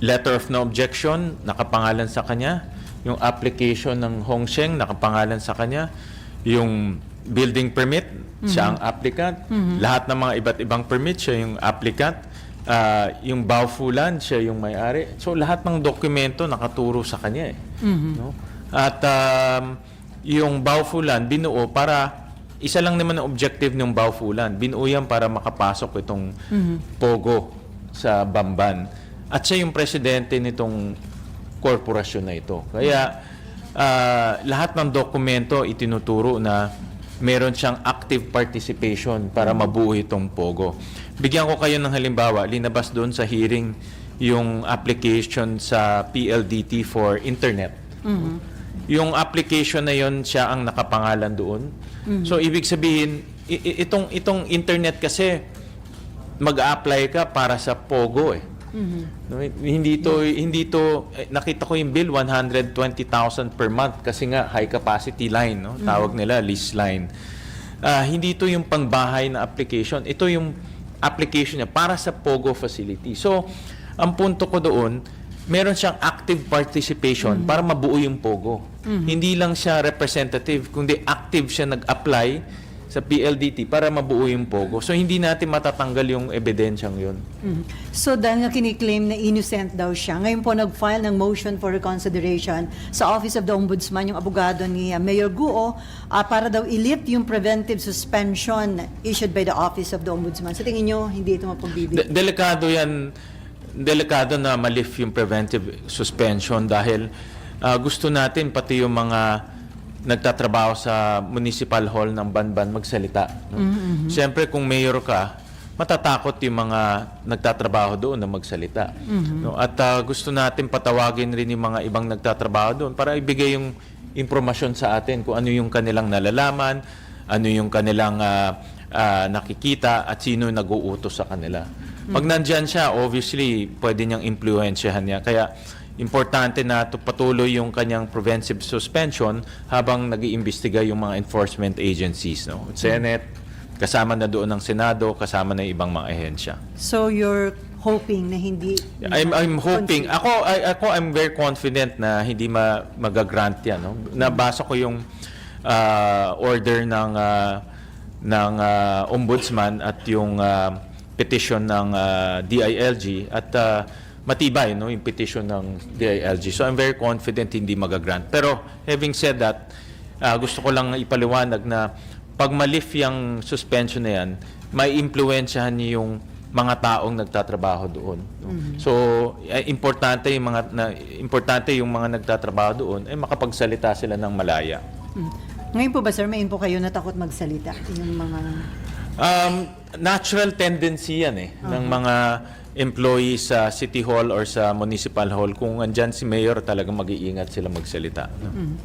letter of no objection, nakapangalan sa kanya. Yung application ng Hong Sheng, nakapangalan sa kanya. Yung building permit, siya ang applicant. Lahat ng mga iba't ibang permit, siya yung applicant. Ah, yung Baofulan, siya yung may-ari. So lahat ng dokumento nakaturo sa kanya eh. No? At um, yung Baofulan, binuo para isa lang naman ang objective ng Baofulan. Binuo yan para makapasok itong Pogo sa Bamban. At siya yung presidente nitong korporasyon na ito. Kaya ah, lahat ng dokumento itinuturo na meron siyang active participation para mabuo itong Pogo. Bigyan ko kayo ng halimbawa, linabas doon sa hearing yung application sa PLDT for internet. Yung application na yon siya ang nakapangalan doon. So ibig sabihin itong itong internet kasi mag-apply ka para sa Pogo eh. No, hindi to hindi to eh, nakita ko yung bill 120,000 per month kasi nga high capacity line no tawag nila lease line. Ah, hindi to yung pangbahay na application. Ito yung application niya para sa Pogo facility. So ang punto ko doon meron siyang active participation para mabuo yung Pogo. Hindi lang siya representative kundi active siya nag-apply sa PLDT para mabuo yung Pogo. So hindi natin matatanggal yung ebidensyang yun. Mhm. So dahil nga kiniklaim na innocent daw siya, ngayon po nag-file ng motion for reconsideration sa Office of the Ombudsman, yung abogado ni uh, Mayor Guo, ah, para daw ilit yung preventive suspension issued by the Office of the Ombudsman. Sa tingin nyo, hindi ito mapagbibig? De- delikado yan, delikado na malif yung preventive suspension dahil ah, gusto natin pati yung mga nagtatrabaho sa municipal hall ng Banban magsalita. No? Siyempre kung mayor ka, matatakot yung mga nagtatrabaho doon na magsalita. No? At ah, gusto natin patawagin rin yung mga ibang nagtatrabaho doon para ibigay yung impormasyon sa atin kung ano yung kanilang nalalaman, ano yung kanilang ah, ah, nakikita at sino yung nag-uutos sa kanila. Pag nandyan siya, obviously, pwede niyang impluensyahan niya. Kaya, importante na to patuloy yung kanyang preventive suspension habang nag-iimbestiga yung mga enforcement agencies. No? Senate, kasama na doon ng Senado, kasama na ibang mga ahensya. So you're hoping na hindi... I'm, I'm hoping, ako, I, ako I'm very confident na hindi ma, magagrant yan. No? Nabasa ko yung ah, order ng, ah, ng ah, ombudsman at yung ah, petition ng ah, DILG at ah, matibay no, yung petition ng DILG. So I'm very confident hindi magagrant. Pero having said that, ah, gusto ko lang ipaliwanag na pag malif yung suspension na yan, may impluensyahan niyo yung mga taong nagtatrabaho doon. no? So, eh, importante yung mga na, importante yung mga nagtatrabaho doon ay makapagsalita sila ng malaya. Mhm. Ngayon po ba, sir, may po kayo na takot magsalita? Yung mga... Um, natural tendency yan eh ng mga employees sa city hall or sa municipal hall kung andyan si mayor talagang mag-iingat sila magsalita. no?